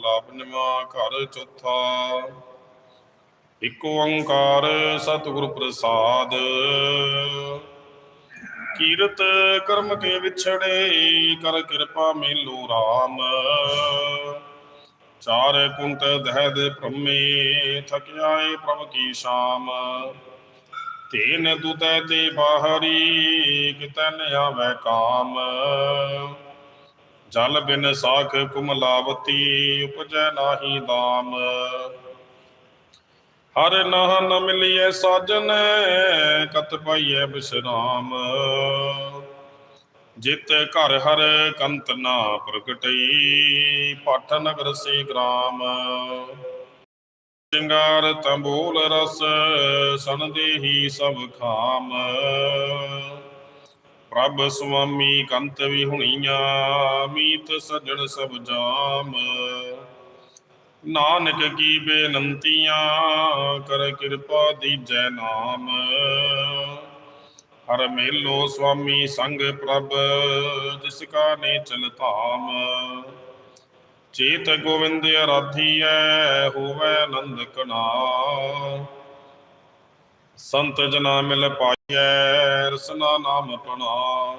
ਮਹੱਲਾ ਪੰਜਵਾਂ ਘਰ ਚੌਥਾ। ਇਕ ਓੰਕਾਰ ਸਤਿਗੁਰ ਪ੍ਰਸਾਦ। ਕੀਰਤ ਕਰਮ ਕੇ ਵਿਛੜੇ, ਕਰ ਕਿਰਪਾ ਮੇਲੋ RAM ਚਾਰ ਕੁੰਟ ਦਹਿ ਦੇ ਭ੍ਰਮੇ ਥਕਿਆਏ ਪ੍ਰਭ ਕੀ ਸ਼ਾਮ। ਤੇਨ ਦੁਤੈ ਤੇ ਬਾਹਰੀ ਕਿਤੈ ਨ ਕਾਮ। ਜਲ ਬਿਨ ਸਾਖ ਕੁਮਲਾਵਤੀ ਉਪਜੈ ਨਾਹੀ ਦਾਮ ਹਰ ਨਾਹ ਨ ਮਿਲਿਐ ਸਾਜਨ, ਕਤ ਪਾਈਐ ਬਿਸਰਾਮ। ਜਿਤ ਘਰ ਹਰ ਕੰਤ ਨਾ ਪ੍ਰਗਟਈ ਪਾਠ ਨਗਰ ਸੇ ਗ੍ਰਾਮ। ਸਿੰਗਾਰ ਤੰਬੂਲ ਰਸ ਸਨ ਦੇਹੀ ਸਭ ਖਾਮ। ਪ੍ਰਭ ਸੁਆਮੀ ਕੰਤ ਵੀ ਮੀਤ ਸਜਣ ਸਭ ਜਾਮ। ਨਾਨਕ ਕੀ ਬੇਨੰਤੀਆਂ, ਕਰ ਕਿਰਪਾ ਦੀਜੈ ਨਾਮ। ਹਰ ਮੇਲੋ ਸੁਆਮੀ ਸੰਗ ਪ੍ਰਭ, ਜਿਸ ਕਾ ਨੇ ਚਲ ਧਾਮ। ਚੇਤ ਗੋਵਿੰਦ ਅਰਾਧੀਐ ਹੋਵੇ ਆਨੰਦ ਕਨਾ ਸੰਤ ਜਨਾ ਮਿਲ ਪਾਈਐ ਰਸਨਾ ਨਾਮ ਪਣਾ।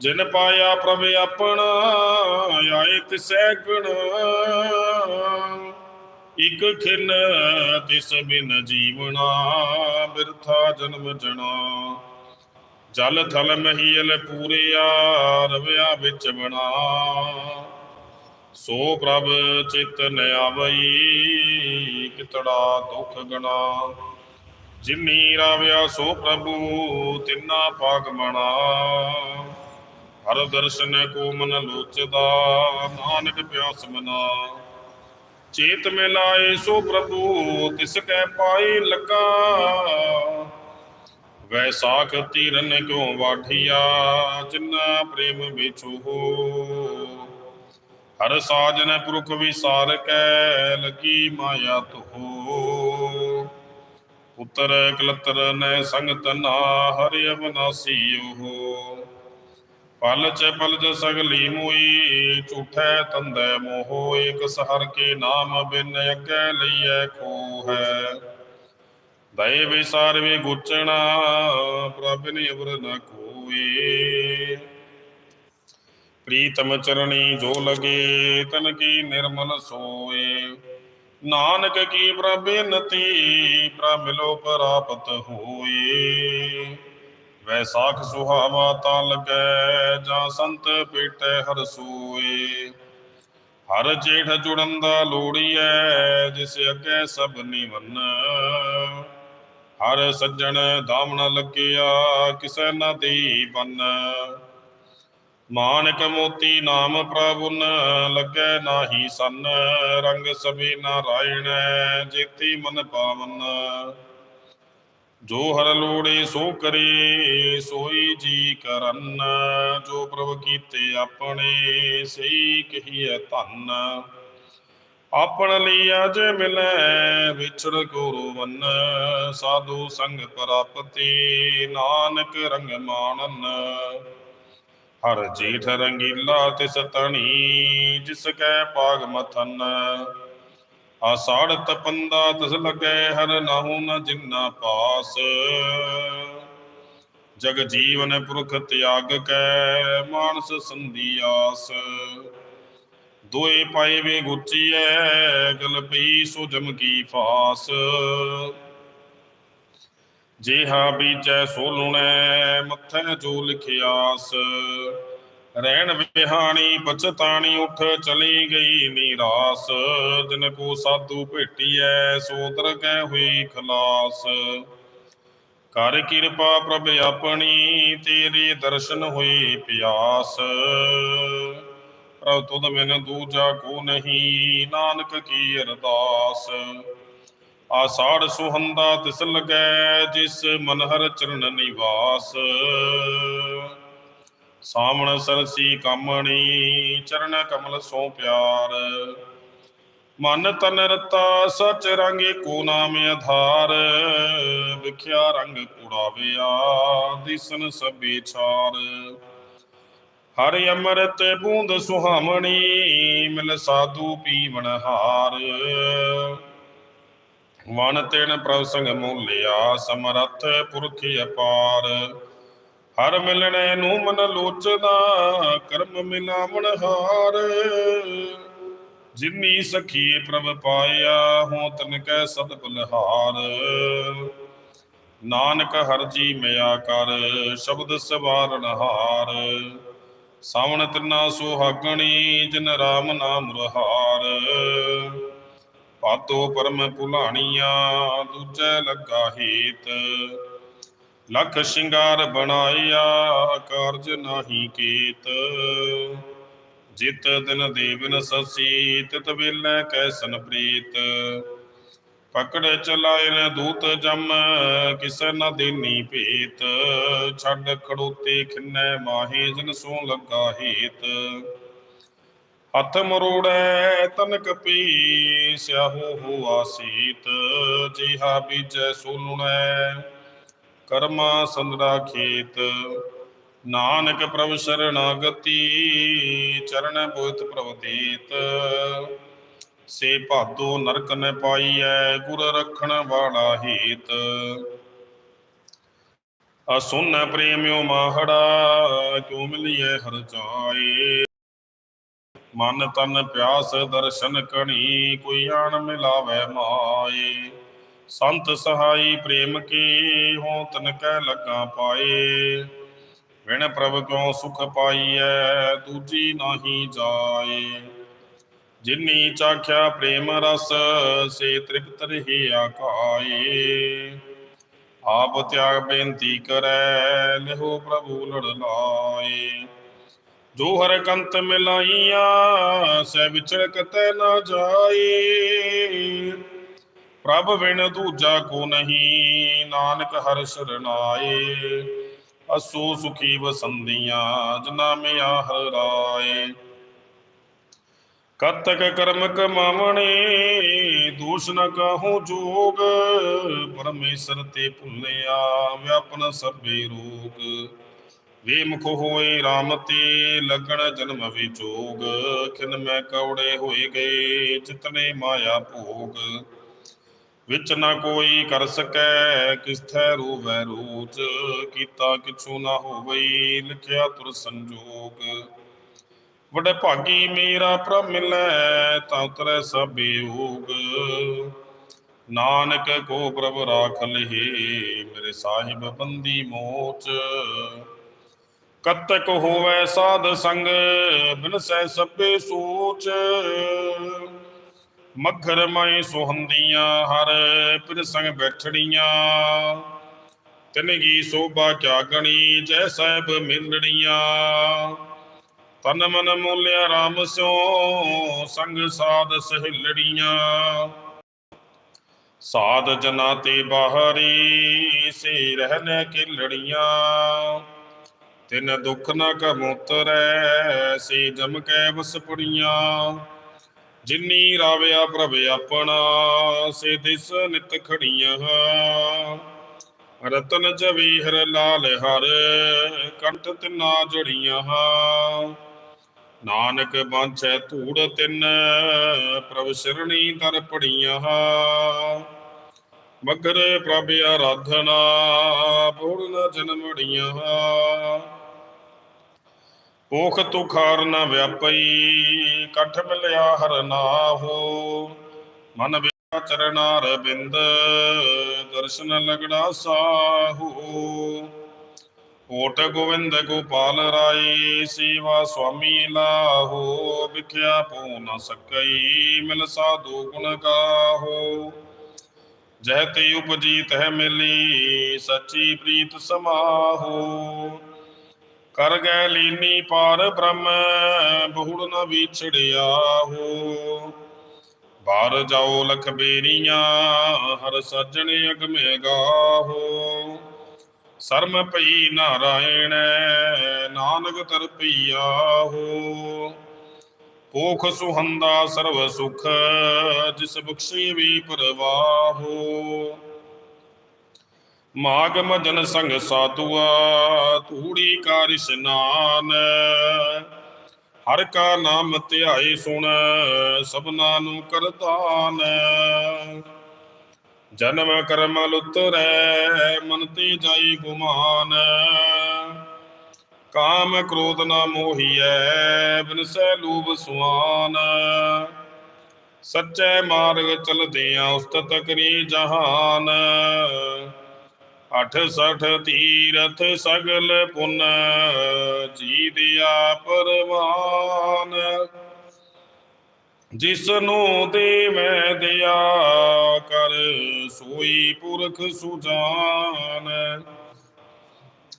ਜਿਨ ਪਾਇਆ ਪ੍ਰਭ ਆਪਣਾ, ਆਏ ਤਿਸੈ ਗੁਣ। ਇਕ ਖਿਨ ਤਿਸ ਬਿਨ ਜੀਵਣਾ, ਬਿਰਥਾ ਜਨਮ ਜਣਾ। ਜਲ ਥਲ ਮਹੀਲ ਪੂਰਿਆ, ਰਵਿਆ ਵਿੱਚ ਬਣਾ। ਸੋ ਪ੍ਰਭ ਚਿਤ ਨ ਆਵਈ, ਕਿਤੜਾ ਦੁਖ ਗਣਾ। ਜਿਨੀ ਰਾਵਿਆ ਸੋ ਪ੍ਰਭੂ, ਤਿੰਨਾ ਪਾਗ ਮਣਾ। ਹਰ ਦਰਸ਼ਨ ਕੋ ਮਨ ਲੋਚਦਾ, ਨਾਨਕ ਪਿਆਸ ਮਨਾ। ਚੇਤ ਮਿਲਾਏ ਸੋ ਪ੍ਰਭੂ, ਤਿਸ ਕੈ ਪਾਈ ਲਗਾ ਵੈਸਾਖ ਤੀਰਨ ਕਿਉ ਵਾਠੀਆ, ਜਿਨਾ ਪ੍ਰੇਮ ਵਿਚੋ ਹੋ। ਹਰ ਸਾਜਨ ਪੁਰਖ ਵਿਸਾਰ ਕੈ, ਲਗੀ ਮਾਇਆ ਤੁਹੋ ਪੁੱਤਰ ਕਲਤਰ ਨੈ ਸੰਗਤ ਨਾ ਹਰਿ ਅਬਨਾਸੀ ਉਹ ਪਲ ਚ ਪਲ ਜ ਸਗਲੀ ਮੋਈ, ਝੂਠੈ ਤੰਦੈ ਮੋਹ, ਏਕ ਸਹਰ ਕੇ ਨਾਮ ਬਿਨ ਅਗੈ ਲਈਐ ਖੋ ਹੈ। ਦਏ ਵਿਸਾਰ ਵੀ ਗੁਚਣਾ, ਪ੍ਰਭ ਨਿਵਰ ਨ ਕੋਏ। ਪ੍ਰੀਤਮ ਚਰਣੀ ਜੋ ਲਗੇ, ਤਨ ਕੀ ਨਿਰਮਲ ਸੋਏ। ਨਾਨਕ ਕੀ ਪ੍ਰਬੇਨਤੀ ਪ੍ਰਭ ਮਿਲੋ ਪ੍ਰਾਪਤ ਹੋਏ। ਵੈਸਾਖ ਸੁਹਾਵਾ ਤਾਂ ਲਗੈ, ਜਾਂ ਸੰਤ ਪੇਟੈ ਹਰ ਸੋਏ। ਹਰ ਜੇਠ ਜੁੜਨ ਦਾ ਲੋੜੀਐ, ਜਿਸ ਅੱਗੇ ਸਭ ਨਿਵਨ ਹਰ ਸੱਜਣ ਦਾਮਣ ਲੱਗਿਆ, ਕਿਸੈ ਨਾ ਦੀ ਬੰਨ। ਮਾਨਕ ਮੋਤੀ ਨਾਮ ਪ੍ਰਭੁਨ, ਲੱਗੈ ਨਾਹੀ ਸੰਨ, ਰੰਗ ਸਭੇ ਨਾਰਾਇਣ ਜੇਤੀ ਮਨ ਪਾਵਨ। ਜੋ ਹਰ ਲੋੜੇ ਸੋ ਕਰੇ, ਸੋਈ ਜੀ ਕਰਨ। ਜੋ ਪ੍ਰਭ ਕੀਤੇ ਆਪਣੇ, ਸਹੀ ਕਹੀਐ ਧੰਨ। ਆਪਣ ਲਈ ਅਜ ਮਿਲੈ, ਵਿਛੜ ਗੁਰੂ ਵੰਨ ਸਾਧੂ ਸੰਗ ਪ੍ਰਾਪਤੀ, ਨਾਨਕ ਰੰਗ ਮਾਣਨ। ਹਰ ਜੀਠ ਰੰਗੀਲਾ ਤਿਸ ਤਣੀ ਜਿਸ ਕੈ ਪਾਗ ਮਥਨ। ਆਸਾੜ ਤਪੰਦਾ ਤਿਸ ਲਗੈ, ਹਰ ਨਾਹੂ ਨ ਜਿਨਾ ਪਾਸ। ਜਗ ਜੀਵਨ ਪੁਰਖ ਤਿਆਗ ਕੈ, ਮਾਨਸ ਸੰਧੀ ਆਸ। ਦੋਏ ਪਾਏ ਵੇ ਗੁਚੀਐ ਗਲ ਪਈ ਸੋ ਜਮ ਕੀ ਫਾਸ। ਜਿਹਾ ਬੀਜੈ ਸੋ ਲੁਣੈ ਮੱਥੈ ਜੋ ਲਿਖਿਆਸ। ਰਹਿਣ ਵਿਹਾਣੀ ਪਛਤਾਣੀ ਉੱਠ ਚਲੀ ਗਈ ਨੀਰਾਸ। ਜਿਨ ਕੋ ਸਾਧੂ ਭੇਟੀਐ, ਸੋ ਦਰਗਹਿ ਹੋਈ ਖਲਾਸ। ਕਰ ਕਿਰਪਾ ਪ੍ਰਭ ਆਪਣੀ, ਤੇਰੇ ਦਰਸ਼ਨ ਹੋਈ ਪਿਆਸ। ਪ੍ਰਭ ਤੁਧ ਬਿਨ ਦੂਜਾ ਕੋ ਨਹੀਂ, ਨਾਨਕ ਕੀ ਅਰਦਾਸ। ਆਸਾੜ ਸੁਹੰਦਾ ਤਿਸ ਲਗੈ, ਜਿਸ ਮਨ ਹਰ ਚਰਨ ਨਿਵਾਸ। ਸਾਮਣ ਸਰਸੀ ਕਾਮਣੀ, ਚਰਨ ਕਮਲ ਸੋ ਪਿਆਰ। ਮਨ ਤਨ ਰਤਾ, ਸਚ ਰੰਗੇ ਕੋ ਨਾਮ ਆਧਾਰ। ਵਿਖਿਆ ਰੰਗ ਕੁੜਾਵਿਆ ਦਿਸਨ ਸਭੇ ਛਾਰ। ਹਰਿ ਅੰਮ੍ਰਿਤ ਬੂੰਦ ਸੁਹਾਮਣੀ ਮਿਲ ਸਾਧੂ ਪੀਵਨ ਹਾਰ। ਮਨ ਤਿਨ ਪ੍ਰਭ ਸੰਗ ਮੂਲਿਆ, ਸਮਰੱਥ ਪੁਰਖ ਅਪਾਰ। ਹਰ ਮਿਲਣੇ ਨੂੰ ਮਨ ਲੋਚਦਾ, ਕਰਮ ਮਿਲਾਵਣ ਹਾਰ। ਜਿਨੀ ਸਖੀ ਪ੍ਰਭ ਪਾਇਆ, ਹੋ ਤਨ ਕੈ ਸਦ ਬਲਹਾਰ। ਨਾਨਕ ਹਰ ਜੀ ਮਿਆ ਕਰ, ਸ਼ਬਦ ਸਵਾਰਨ ਹਾਰ। ਸਾਵਣ ਤਿੰਨਾ ਸੁਹਾਗਣੀ ਜਿਨ ਰਾਮ ਨਾਮ ਰਹਾਰ। ਪਾਤੋ ਪਰਮ ਭੁਲਾਣੀਆਂ, ਦੂਜੇ ਲੱਗਾ ਹੀਤ। ਲਖ ਸ਼ਿੰਗਾਰ ਬਣਾਇਆ, ਕਾਰਜ ਨਾਹੀ ਕੀਤ। ਜਿਤ ਦਿਨ ਦੇਵਨ ਸਸੀ, ਤਿਤ ਵੇਲੇ ਕੈਸਨ ਪ੍ਰੀਤ। ਪਕੜ ਚਲਾਏ ਨੇ ਦੂਤ ਜਮ, ਕਿਸੈ ਨ ਦੇਨੀ ਭੇਤ। ਛੱਡ ਖੜੋਤੇ ਖਿੰਨੈ ਮਾਹੇ, ਜਨ ਸੋ ਲੱਗਾ ਹੀਤ। ਹੱਥ ਮਰੋੜੈ ਤਨ ਕਪੀ ਸਿਆਹੋ ਹੋ ਆਸੀਤ, ਜਿਹਾ ਬੀਜੈ ਸੋ ਕਰਮਾ ਸੰਦਰਾ ਖੇਤ, ਨਾਨਕ ਪ੍ਰਭ ਸ਼ਰਣਾਗਤੀ, ਚਰਨ ਬੋਇਤ ਪ੍ਰਭ ਦੇਤ। ਸੇ ਭਾਦੋ ਨਰਕ ਨ ਪਾਈਐ, ਗੁਰ ਰਖਣ ਵਾਲਾ ਹੇਤ। ਅਸੁਨ ਪ੍ਰੇਮਿਓ ਮਾਹੜਾ, ਕਿਉ ਮਿਲਿਐ ਹਰ ਚਾਏ। ਮਨ ਤਨ ਪਿਆਸ ਦਰਸ਼ਨ ਕਣੀ, ਕੋਈ ਆਣ ਮਿਲਾਵੇ ਮਾਏ। ਸੰਤ ਸਹਾਈ ਪ੍ਰੇਮ ਕੀ ਹੋ ਤਨ ਕੈ ਲੱਗਾ ਪਾਏ। ਵਿਣ ਪ੍ਰਭ ਕਿਉ ਸੁਖ ਪਾਈਐ, ਦੂਜੀ ਨਾਹੀ ਜਾਏ। ਜਿਨੀ ਚਾਖਿਆ ਪ੍ਰੇਮ ਰਸ, ਸੇ ਤ੍ਰਿਪਤ ਰਹੀ ਆਕਾਏ ਆਪ ਤਿਆਗ ਬੇਨਤੀ ਕਰੈ, ਲਿਹੋ ਪ੍ਰਭੂ ਲੜ ਲਾਏ। ਜੋ ਹਰ ਕੰਤ ਮਿਲਾਈਆਂ, ਸਹਿ ਵਿਚਰ ਕਤੈ ਨਾ ਜਾਏ। ਪ੍ਰਭ ਵਿਣ ਦੂਜਾ ਕੋ ਨਹੀਂ, ਨਾਨਕ ਹਰ ਸ਼ਰਨਾਏ ਅਸੋ ਸੁਖੀ ਵਸੰਦੀਆਂ ਜਨਾ ਮਿਆ ਹਰ ਰਾਏ। ਕਤਕ ਕਰਮ ਕਮਾਵਣੇ ਦੋਸ਼ ਨ ਕਾਹੂ ਜੋਗ। ਪਰਮੇਸ਼ਰ ਤੇ ਭੁੱਲਿਆ, ਵਿਆਪਨ ਸਭੇ ਰੋਗ। ਵੇਮੁਖ ਹੋਏ RAM ਤੇ ਲੱਗਣ ਜਨਮ ਵਿਚੋਗ ਖਿਨ ਮੈਂ ਕੌੜੇ ਹੋਏ ਗਏ ਜਿਤਨੇ ਮਾਇਆ ਭੋਗ। ਵਿੱਚ ਨਾ ਕੋਈ ਕਰ ਸਕੈ, ਕਿਸਥੈ ਰੋਵੈ ਰੋਚ। ਕੀਤਾ ਕਿਛੂ ਨਾ ਹੋਵਈ, ਲਿਖਿਆ ਤੁਰ ਸੰਜੋਗ। ਵੱਡੇ ਭਾਗੀ ਮੇਰਾ ਪ੍ਰਭ ਮਿਲੈ, ਤਾਂ ਉਤਰੈ ਸਭੇ ਓਗ। ਨਾਨਕ ਕੋ ਪ੍ਰਭ ਰਾਖ ਲਹੀ, ਮੇਰੇ ਸਾਹਿਬ ਬੰਦੀ ਮੋਚ। ਕਤਕ ਹੋਵੇ ਸਾਧ ਸੰਗ ਬਿਨਸੈ ਸਭੇ ਸੋਚ। ਮੱਘਰ ਮੈਂ ਸੁਹੰਦੀਆਂ, ਹਰ ਪਿਰ ਸੰਗ ਬੈਠੜੀਆਂ ਤਿਨਗੀ ਸੋਭਾ ਜਾਗਣੀ ਜੈ ਸਾਹਿਬ ਮਿਲੜੀਆਂ ਤਨ ਮਨ ਮੂਲਿਆ RAM ਸਿਓ ਸੰਗ ਸਾਧ ਸਹਿਲੜੀਆਂ। ਸਾਧ ਜਨਾ ਤੇ ਬਾਹਰੀ ਸੇ ਰਹਿਨੇ ਕੇ ਲੜੀਆਂ ਤਿਨ ਦੁਖ ਨ ਕਮੁਤਰੈ ਸੇ ਜਮ ਕੈ ਵਸ ਪੁੜੀਆਂ ਜਿਨੀ ਰਾਵਿਆ ਪ੍ਰਭ ਆਪਣਾ, ਸੇ ਦਿਸ ਨਿਤ ਖੜੀਆਂ। ਰਤਨ ਜਵੀਹਰ ਲਾਲ ਹਰ, ਕੰਠ ਤਿਨਾ ਜੜੀਆਂ। ਨਾਨਕ ਬਾਂਛੈ ਧੂੜ ਤਿੰਨ, ਪ੍ਰਭ ਸ਼ਰਣੀ ਦਰ ਪੜੀਆਂ। ਮਗਰ ਪ੍ਰਭ ਆਰਾਧਨਾ, ਪੂਰਨ ਜਨਮੜੀਆਂ ਭੁਖ ਤੁਖਾਰ ਨ ਵਿਆਪਈ ਕਠ ਮਿਲਿਆ ਹਰ ਨਾਹੋ। ਮਨ ਵਿਆ ਚਰਨਾਰ ਬਿੰਦ ਦਰਸ਼ਨ ਲਗੜਾ ਸਾਹੂ। ਓਟ ਗੋਵਿੰਦ ਗੋਪਾਲ ਰਾਈ, ਸੇਵਾ ਸੁਆਮੀ ਲਾਹੋ। ਵਿਖਿਆ ਪਉ ਨ ਸਕਈ, ਮਿਲ ਸਾਧੂ ਗੁਣ ਗਾਹੋ। ਜਹ ਤੇ ਉਪਜੀ ਤਹ ਮਿਲੀ, ਸੱਚੀ ਪ੍ਰੀਤ ਸਮਾਹੋ। ਕਰ ਗੈ ਲੀਨੀ ਪਾਰ ਬ੍ਰਹਮ, ਬਹੁੜ ਨ ਵਿਛੜਿਆ ਹੋ। ਬਾਰ ਜਾਓ ਲਖ ਬੇਰੀਆਂ, ਹਰ ਸੱਜਣ ਅਗਮੇ ਗਾਹੋ। ਸਰਮ ਪਈ ਨਾਰਾਇਣ, ਨਾਨਕ ਤਰ ਪਈਆ ਹੋ। ਪੋਖ ਸੁਹੰਦਾ ਸਰਵ ਸੁਖ, ਜਿਸ ਬਖਸ਼ੀ ਵੀ ਪਰਵਾਹੋ। ਮਾਗ ਮਜਨ ਸੰਗ ਸਾਧੂਆ ਧੂੜੀ ਕਾਰ ਇਸ਼ਨਾਨ ਹਰ ਕਾ ਨਾਮ ਧਿਆਏ ਸੁਣ, ਸਭਨਾ ਨੂੰ ਕਰਤਾਨ ਜਨਮ ਕਰਮ ਲੁਤਰੈ ਮਨ ਤੇ ਜਾਈ ਗੁਮਾਨ। ਕਾਮ ਕ੍ਰੋਧ ਨਾ ਮੋਹੀਐ ਬਿਨਸੈ ਲੂਭ ਸੁਆਨ। ਸੱਚੇ ਮਾਰਗ ਚਲਦਿਆਂ ਉਸਤਤ ਕਰੀ ਜਹਾਨ। ਅਠ ਸਠ ਤੀਰਥ ਸਗਲ ਪੁੰਨ ਜੀ ਦਿਆ ਪਰਵਾਨ। ਜਿਸ ਨੂੰ ਦੇਵੈ ਦਿਆ ਕਰ, ਸੋਈ ਪੁਰਖ ਸੁਜਾਨ।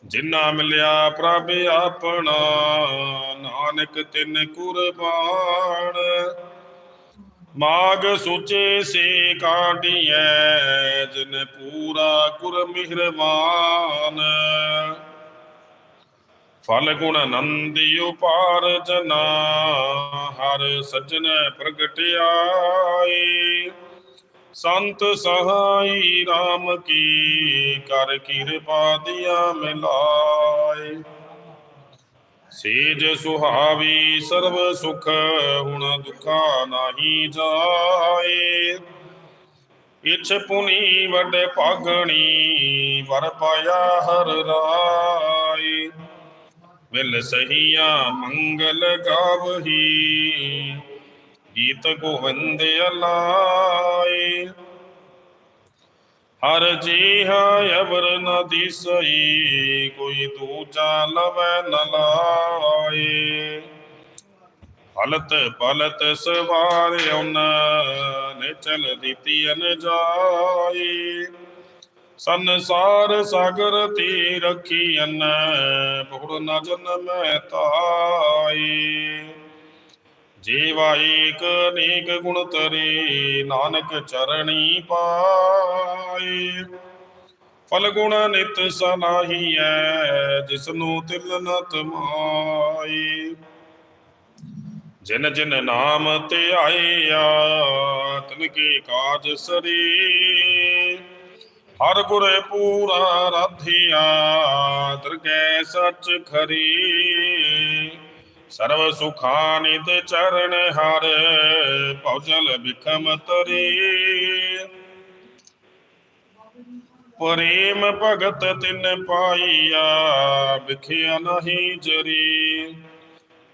ਜਿਨਾ ਮਿਲਿਆ ਪ੍ਰਭ ਆਪਣਾ, ਨਾਨਕ ਤਿਨ ਕੁਰਬਾਨ। ਮਾਗ ਸੁਚੇ ਸੇ ਕਾਢੀਐ ਜਿਨ ਪੂਰਾ ਗੁਰ ਮਿਹਰਬਾਨ। ਫਲ ਗੁਣ ਨੰਦੀ ਉਪਾਰ ਜਨਾ, ਹਰ ਸਜਣ ਪ੍ਰਗਟਿਆਏ। ਸੰਤ ਸਹਾਈ RAM ਕੀ, ਕਰ ਕਿਰਪਾ ਦਿਆ ਮਿਲਾਏ। ਸੇਜ ਸੁਹਾਵੀ ਸਰਬ ਸੁਖ, ਹੁਣ ਦੁਖਾ ਨਾਹੀ ਜਾਏ। ਇਛ ਪੁਨੀ ਵੱਡ ਭਾਗਣੀ, ਵਰ ਪਾਇਆ ਹਰ ਰਾਏ। ਮਿਲ ਸਹੀਆ ਮੰਗਲ ਗਾਵਹੀ, ਗੀਤ ਗੋਵਿੰਦ ਅਲਾਏ। ਹਰ ਜੀਹਾ ਅਵਰ ਨ ਦਿਸਈ, ਕੋਈ ਦੂਜਾ ਲਵੈ ਨ ਲਾਏ। ਹਲਤ ਪਲਤ ਸਵਾਰਿਉਨ ਨੇ ਚਲ ਦਿੱਤੀ ਅਨ ਜਾਏ ਸੰਸਾਰ ਸਾਗਰ ਤੀ ਰਖੀ ਅਨ ਬਹੁੜ ਨ ਜਨਮੈ ਤਾਈ। ਜੀਵਾ ਏਕ ਅਨੇਕ ਗੁਣ ਤਰੇ, ਨਾਨਕ ਚਰਣੀ ਪਾਏ। ਫਲ ਗੁਣ ਨਿਤ ਸਨਾਹੀਐ ਜਿਸਨੂੰ ਤਿਲ ਨਤ ਤਮਾਈ ਜਿਨ ਜਿਨ ਨਾਮ ਧਿਆਇਆ ਤਿਨ ਕੇ ਕਾਜ ਸਰੀ। ਹਰ ਗੁਰੇ ਪੂਰਾ ਰਾਧਿਆ, ਦਰਗਹਿ ਸਚ ਖਰੀ। ਸਰਵ ਸੁਖਾ ਨਿਤ ਚਰਨ ਹਰ, ਭਉਜਲ ਬਿਖਮ ਤਰੀ। ਪ੍ਰੇਮ ਭਗਤ ਤਿਨ ਪਾਈਆ, ਵਿਖਿਆ ਨਹੀਂ ਜਰੀ।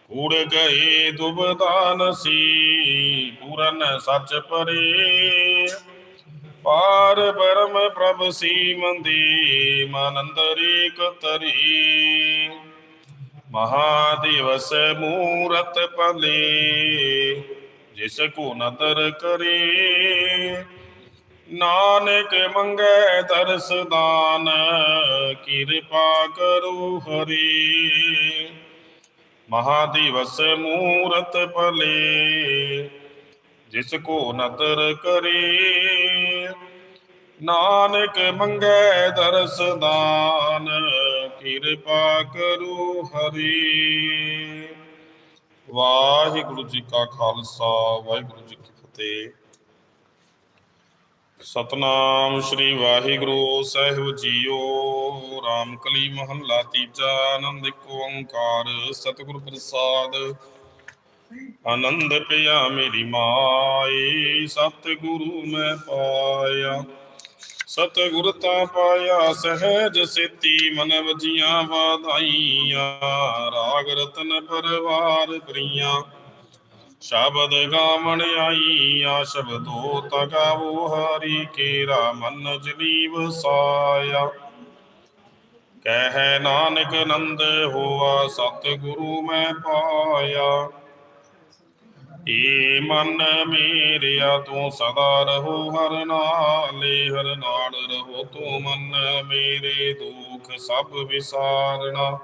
ਕੂੜ ਗਏ ਦੁਬਦਾ ਸੀ ਪੂਰਨ ਸੱਚ ਪਰੇ। ਪਾਰ ਬਰਮ ਪ੍ਰਭ ਸੀ ਮੰਦੀ, ਮਨ ਅੰਦਰ ਤਰੀ। ਮਹਾਦਿਵਸ ਮੂਰਤ ਪਲੇ, ਜਿਸ ਕੋ ਨਦਰ ਕਰੇ। ਨਾਨਕ ਮੰਗੈ ਦਰਸ ਦਾਨ, ਕਿਰਪਾ ਕਰੋ ਹਰੀ। ਮਹਾਦਿਵਸ ਮੂਰਤ ਪਲੇ, ਜਿਸ ਕੋ ਨਦਰ ਕਰੇ। ਨਾਨਕ ਮੰਗੈ ਦਰਸ ਦਾਨ ਕਿਰਪਾ ਕਰੋ ਹਰੀ। ਵਾਹਿਗੁਰੂ ਜੀ ਕਾ ਖਾਲਸਾ, ਵਾਹਿਗੁਰੂ ਜੀ ਕੀ ਫਤਿਹ। ਸਤਨਾਮ ਸ੍ਰੀ ਵਾਹਿਗੁਰੂ, ਸਾਹਿਬ ਜੀਓ। ਰਾਮਕਲੀ ਮਹੱਲਾ ਤੀਜਾ, ਆਨੰਦ ਇੱਕ ਓੰਕਾਰ, ਸਤਿਗੁਰ ਪ੍ਰਸਾਦ। ਆਨੰਦ ਪਿਆ ਮੇਰੀ ਮਾਏ, ਸਤਿਗੁਰੂ ਮੈਂ ਪਾਇਆ। ਸਤਿਗੁਰ ਤਾਂ ਪਾਇਆ ਸਹਿਜ ਸੇਤੀ ਮਨ ਵਜੀਆਂ ਵਾਧਾਈਆਂ, ਰਾਗ ਰਤਨ ਪਰਵਾਰ ਪ੍ਰੀਆਂ। ਸ਼ਬਦ ਗਾਵਣ ਆਈਆਂ ਸ਼ਬਦੋ ਤਗਾਵੋ ਹਰੀ ਕੇਰਾ, ਮਨ ਜਨੀ ਵਸਾਇਆ ਕਹਿ ਨਾਨਕ ਨੰਦ ਹੋਆ, ਸਤਿਗੁਰੂ ਮੈਂ ਪਾਇਆ। ਏ ਮਨ ਮੇਰਿਆ ਤੂੰ ਸਦਾ ਰਹੋ ਹਰ ਨਾਲੇ ਹਰ ਨਾਲ ਰਹੋ ਤੂੰ ਮਨ ਮੇਰੇ ਦੁਖ ਸਭ ਵਿਸਾਰਣਾ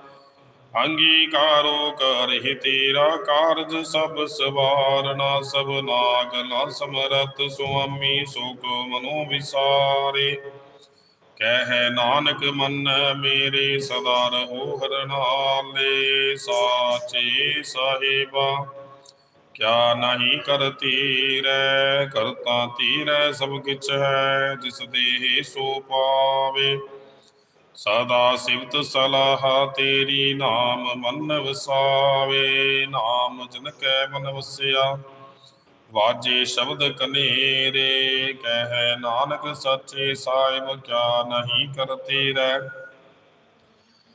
ਅੰਗੀਕਾਰੋ ਕਰਹਿ ਤੇਰਾ ਕਾਰਜ ਸਭ ਸਵਾਰਨਾ, ਸਭ ਨਾਗਲਾ ਸਮਰਤ ਸੁਆਮੀ ਸੁਖ ਮਨੋ ਵਿਸਾਰੇ। ਕਹਿ ਨਾਨਕ ਮਨ ਮੇਰੇ ਸਦਾ ਰਹੋ ਹਰ ਨਾਲੇ ਸਾਚੇ ਸਾਹਿਬਾ। ਕਿਆ ਨਹੀਂ ਕਰਤੀ ਰੈ ਕਰਤਾ ਤੀਰੈ ਸਭ ਕਿਛ ਹੈ, ਜਿਸ ਦੇਹ ਸੋ ਪਾਵੇ। ਸਦਾ ਸਿਵਤ ਸਲਾਹ ਤੇਰੀ ਨਾਮ ਮਨ ਵਸਾਵੇ, ਨਾਮ ਜਿਨ ਕੈ ਮਨ ਵਸਿਆ। ਵਾਜੇ ਸ਼ਬਦ ਕਨੇਰੇ, ਕਹਿ ਨਾਨਕ ਸੱਚੇ ਸਾਹਿਬ ਕਿਆ ਨਹੀਂ ਕਰਤੇ ਰਹਿ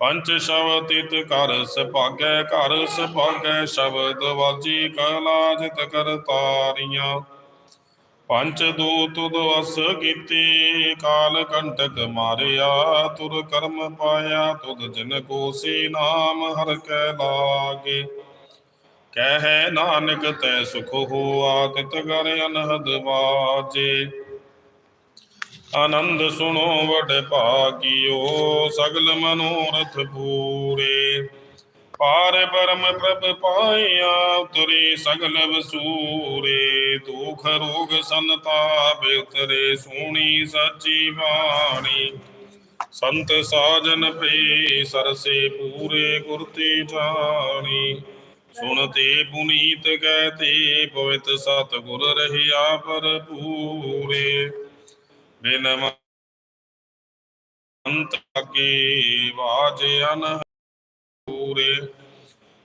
ਪੰਚ ਸ਼ਬਦ ਤਿਤ ਕਰ ਸੁਭਾਗੈ ਘਰ ਸੁਭਾਗੈ ਸ਼ਬਦ ਵਾਜੀ, ਕਲਾ ਜਿਤ ਕਰ ਤਾਰੀਆਂ। ਪੰਚ ਦੂਤ ਦਵਸ ਕੀਤੇ, ਕਾਲ ਕੰਟਕ ਮਾਰਿਆ, ਤੁਰ ਕਰਮ ਪਾਇਆ, ਤੁਧ ਜਿਨ ਕੋ ਸੇ ਨਾਮ ਹਰ ਕੈ ਲਾਗੇ। ਕਹਿ ਨਾਨਕ ਤੈ ਸੁਖ ਹੋਆ, ਤਿਤ ਕਰ ਅਨਹਦ ਬਾਜੇ ਆਨੰਦ ਸੁਣੋ ਵਡ ਭਾਗਿਓ, ਸਗਲ ਮਨੋਰਥ ਪੂਰੇ। ਪਾਰ ਬਰਮ ਪ੍ਰਭ ਪਾਇਆ, ਉਤਰੇ ਸਗਲ ਵਸੂਰੇ। ਦੁਖ ਰੋਗ ਸੰਤਾਪ ਉਤਰੇ ਸੋਣੀ ਸੱਚੀ ਬਾਣੀ। ਸੰਤ ਸਾਜਨ ਪੇ ਸਰਸੇ ਪੂਰੇ ਗੁਰ ਤੇ ਜਾਣੀ। ਸੁਣਤੇ ਪੁਨੀਤ, ਕਹਤੇ, ਪਵਿੱਤ ਸਤ ਗੁਰ ਰਹਿਆ ਭਰਪੂਰੇ। ਬਿਨ ਮੰਤ ਕੀ ਵਾਜ ਅਨ ਪੂਰੇ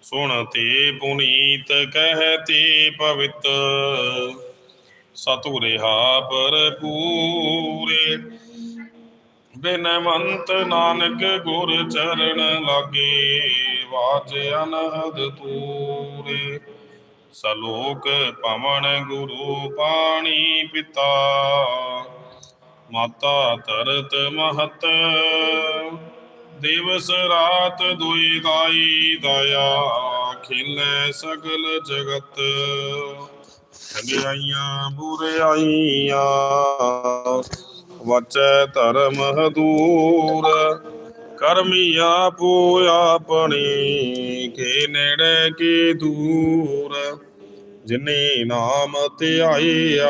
ਸੁਣਤੇ ਪੁਨੀਤ ਕਹਤੇ ਪਵਿੱਤ ਸਤੁ ਰਹਾ ਭਰਪੂਰੇ। ਬਿਨਵੰਤ ਨਾਨਕ ਗੁਰ ਚਰਨ ਲਾਗੇ, ਵਾਜ ਅਨਹਦ ਤੂਰੇ। ਸਲੋਕ ਪਵਨ ਗੁਰੂ ਪਾਣੀ ਪਿਤਾ। ਮਾਤਾ ਧਰਤ ਮਹਤ। ਦਿਵਸ ਰਾਤ ਦੁਈ ਦਾਈ ਦਇਆ, ਖਿਲੇ ਸਗਲ ਜਗਤ। ਚੰਗਿਆਈਆਂ ਬੁਰਿਆਈਆਂ, ਵਚੈ ਧਰਮ ਹਦੂਰ। ਕਰਮੀ ਆਪੋ ਆਪਣੀ, ਕੇ ਨੇੜੇ ਕੀ ਦੂਰ। ਜਿਨੇ ਨਾਮ ਧਿਆਇਆ